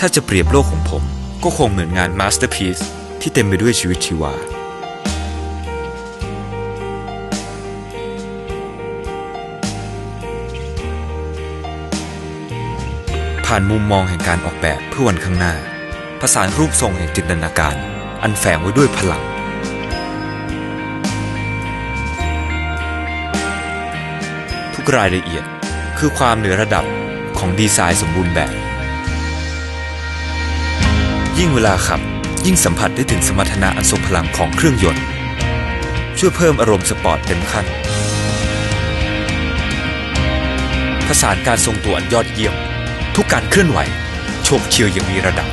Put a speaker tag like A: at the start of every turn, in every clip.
A: ถ้าจะเปรียบโลกของผมก็คงเหมือนงานมาสเตอร์พี e ที่เต็มไปด้วยชีวิตชีวา ผ่านมุมมองแห่งการออกแบบเพื่อวันข้างหน้า ผสานรูปทรงแห่งจินตนาการ อันแฝงไว้ด้วยพลัง ทุกรายละเอียดคือความเหนือระดับของดีไซน์สมบูรณ์แบบ ยิ่งเวลาขับ ยิ่งสัมผัสได้ถึงสมรรถนะอันทรงพลังของเครื่องยนต์ ช่วยเพิ่มอารมณ์สปอร์ตเต็มขั้นผสานการทรงตัวอันยอดเยี่ยม ทุกการเคลื่อนไหวโฉบเฉี่ยวอย่างมีระดับ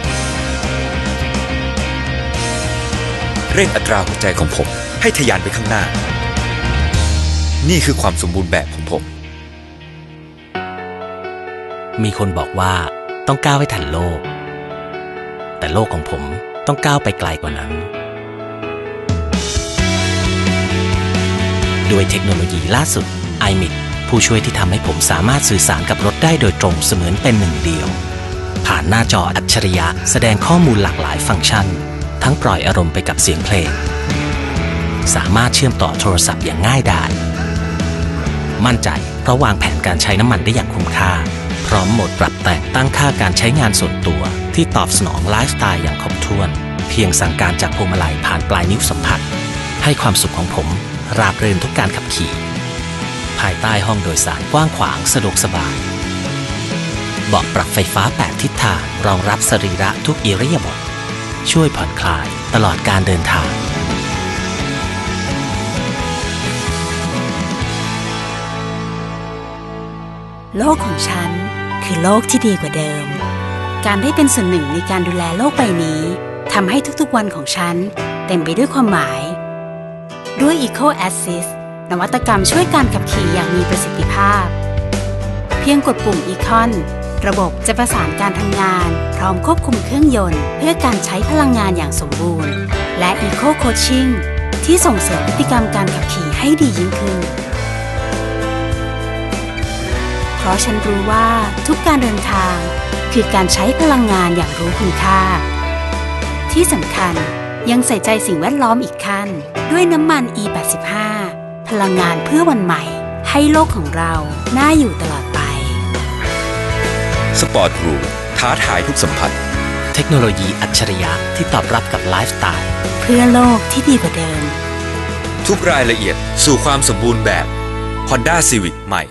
A: เร่งอัตราหัวใจของผมให้ทะยานไปข้างหน้า นี่คือความสมบูรณ์แบบของผม
B: มีคนบอกว่าต้องก้าวให้ทันโลก แต่โลกของผมต้องก้าวไปไกลกว่านั้น ด้วยเทคโนโลยีล่าสุด iMIC ผู้ช่วยที่ทำให้ผมสามารถสื่อสารกับรถได้โดยตรงเสมือนเป็นหนึ่งเดียว ผ่านหน้าจออัจฉริยะแสดงข้อมูลหลากหลายฟังก์ชัน ทั้งปล่อยอารมณ์ไปกับเสียงเพลง สามารถเชื่อมต่อโทรศัพท์อย่างง่ายดายมั่นใจเพราะวางแผนการใช้น้ำมันได้อย่างคุ้มค่า พร้อมโหมดปรับแต่งตั้งค่าการใช้งานส่วนตัว ที่ตอบสนองไลฟ์สไตล์อย่างครบถ้วน เพียงสั่งการจากพวงมาลัยผ่านปลายนิ้วสัมผัส ให้ความสุขของผมราบรื่นทุกการขับขี่ ภายใต้ห้องโดยสารกว้างขวางสะดวกสบายเบาะปรับไฟฟ้า 8 ทิศทางรองรับสรีระทุกอิริยาบถช่วยผ่อนคลายตลอดการเดินทาง
C: โลกของฉันคือโลกที่ดีกว่าเดิม การได้เป็นส่วนหนึ่งในการดูแลโลกใบนี้ทำให้ทุกๆวันของฉัน เต็มไปด้วยความหมาย ด้วย Eco Assist นวัตกรรมช่วยการขับขี่อย่างมีประสิทธิภาพ เพียงกดปุ่ม Econ ระบบจะประสานการทำงาน พร้อมควบคุมเครื่องยนต์ เพื่อการใช้พลังงานอย่างสมบูรณ์ และ Eco Coaching ที่ส่งเสริมพฤติกรรมการขับขี่ให้ดียิ่งขึ้น เพราะฉันรู้ว่าทุกการเดินทาง คือการใช้พลังงานอย่างรู้คุณค่า ที่สำคัญยังใส่ใจสิ่งแวดล้อมอีกขั้น ด้วยน้ำมัน E85 พลังงานเพื่อวันใหม่ ให้โลกของเราน่าอยู่ตลอดไป
A: สปอร์ตหรูท้าทายทุกสัมผัส
B: เทคโนโลยีอัจฉริยะที่ตอบรับกับไลฟ์สไตล์
C: เพื่อโลกที่ดีกว่าเดิม
A: ทุกรายละเอียดสู่ความสมบูรณ์แบบ Honda Civic ใหม่